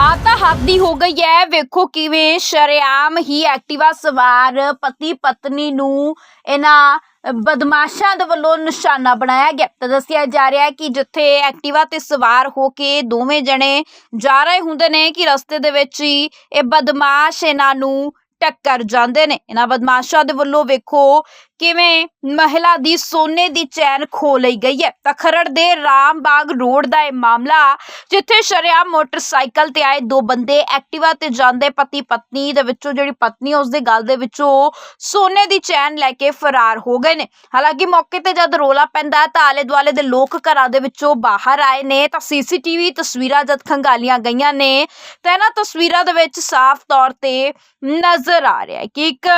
ਆ ਤਾਂ ਹੱਦੀ ਹੋ ਗਈ ਹੈ ਵੇਖੋ ਕਿਵੇਂ ਸ਼ਰੇਆਮ ਹੀ ਐਕਟਿਵਾ ਸਵਾਰ ਪਤੀ ਪਤਨੀ ਨੂੰ ਇਹਨਾਂ ਬਦਮਾਸ਼ਾਂ ਦੇ ਵੱਲੋਂ ਨਿਸ਼ਾਨਾ ਬਣਾਇਆ ਗਿਆ। ਤਾਂ ਦੱਸਿਆ ਜਾ ਰਿਹਾ ਹੈ ਕਿ ਜਿੱਥੇ ਐਕਟਿਵਾ ਤੇ ਸਵਾਰ ਹੋ ਕੇ ਦੋਵੇਂ ਜਣੇ ਜਾ ਰਹੇ ਹੁੰਦੇ ਨੇ ਕਿ ਰਸਤੇ ਦੇ ਵਿੱਚ ਹੀ ਇਹ ਬਦਮਾਸ਼ ਇਹਨਾਂ ਨੂੰ ਟੱਕਰ ਜਾਂਦੇ ਨੇ। ਇਹਨਾਂ ਬਦਮਾਸ਼ਾਂ ਦੇ ਵੱਲੋਂ ਵੇਖੋ ਕਿਵੇਂ ਮਹਿਲਾ ਦੀ ਸੋਨੇ ਦੀ ਚੈਨ ਖੋ ਲਈ ਗਈ ਹੈ? ਤਾਂ ਖਰੜ ਦੇ ਰਾਮਬਾਗ ਰੋਡ ਦਾ ਇਹ ਮਾਮਲਾ, ਜਿੱਥੇ ਸ਼ਰੇਆਮ ਮੋਟਰਸਾਈਕਲ ਤੇ ਆਏ ਦੋ ਬੰਦੇ ਐਕਟਿਵਾ ਤੇ ਜਾਂਦੇ ਪਤੀ ਪਤਨੀ ਦੇ ਵਿੱਚੋਂ, ਜਿਹੜੀ ਪਤਨੀ ਉਸ ਦੇ ਗਲ ਦੇ ਵਿੱਚੋਂ ਸੋਨੇ ਦੀ ਚੈਨ ਲੈ ਕੇ ਫਰਾਰ ਹੋ ਗਏ ਨੇ। ਹਾਲਾਂਕਿ ਮੌਕੇ ਤੇ ਜਦ ਰੋਲਾ ਪੈਂਦਾ ਤਾਂ ਆਲੇ ਦੁਆਲੇ ਦੇ ਲੋਕ ਘਰਾਂ ਦੇ ਵਿੱਚੋਂ ਬਾਹਰ ਆਏ ਨੇ। ਤਾਂ ਸੀਸੀਟੀਵੀ ਤਸਵੀਰਾਂ ਜਦ ਖੰਗਾਲੀਆਂ ਗਈਆਂ ਨੇ, ਤਾਂ ਇਹਨਾਂ ਤਸਵੀਰਾਂ ਦੇ ਵਿੱਚ ਸਾਫ਼ ਤੌਰ ਤੇ ਨਜ਼ਰ ਆ ਰਿਹਾ ਹੈ ਕਿ ਇੱਕ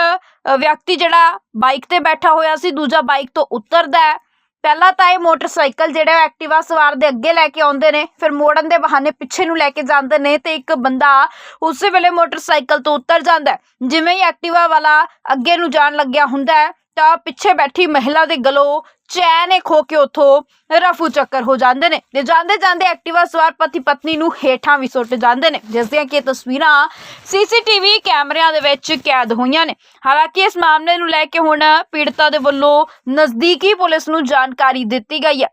ਵਿਅਕਤੀ ਜਿਹੜਾ ਬਾਈਕ ਤੇ ਬੈਠਾ ਹੋਇਆ ਸੀ, ਦੂਜਾ ਬਾਈਕ ਤੋਂ ਉਤਰਦਾ ਹੈ। ਪਹਿਲਾਂ ਤਾਂ ਇਹ ਮੋਟਰਸਾਈਕਲ ਜਿਹੜਾ ਹੈ, ਐਕਟਿਵਾ ਸਵਾਰ ਦੇ ਅੱਗੇ ਲੈ ਕੇ ਆਉਂਦੇ ਨੇ, ਫਿਰ ਮੋੜਨ ਦੇ ਬਹਾਨੇ ਪਿੱਛੇ ਨੂੰ ਲੈ ਕੇ ਜਾਂਦੇ ਨੇ ਤੇ ਇੱਕ ਬੰਦਾ ਉਸੇ ਵੇਲੇ ਮੋਟਰਸਾਈਕਲ ਤੋਂ ਉਤਰ ਜਾਂਦਾ ਜਿਵੇਂ ਹੀ ਐਕਟਿਵਾ ਵਾਲਾ ਅੱਗੇ ਨੂੰ ਜਾਣ ਲੱਗਿਆ ਹੁੰਦਾ ਹੈ ਤਾਂ ਪਿੱਛੇ ਬੈਠੀ ਮਹਿਲਾ ਦੇ ਗਲੋਂ ਚੈਨ ਇਹ ਖੋ ਕੇ ਉਥੋਂ ਰਫੂ ਚੱਕਰ ਹੋ ਜਾਂਦੇ ਨੇ। ਤੇ ਜਾਂਦੇ ਜਾਂਦੇ ਐਕਟਿਵਾ ਸਵਾਰ ਪਤੀ ਪਤਨੀ ਨੂੰ ਹੇਠਾਂ ਵੀ ਸੁੱਟ ਜਾਂਦੇ ਨੇ। ਜਿਸ ਦੀਆਂ ਕਿ ਇਹ ਤਸਵੀਰਾਂ ਸੀਸੀਟੀਵੀ ਕੈਮਰਿਆਂ ਦੇ ਵਿੱਚ ਕੈਦ ਹੋਈਆਂ ਨੇ। ਹਾਲਾਂਕਿ ਇਸ ਮਾਮਲੇ ਨੂੰ ਲੈ ਕੇ ਹੁਣ ਪੀੜਤਾ ਦੇ ਵੱਲੋਂ ਨਜ਼ਦੀਕੀ ਪੁਲਿਸ ਨੂੰ ਜਾਣਕਾਰੀ ਦਿੱਤੀ ਗਈ ਹੈ।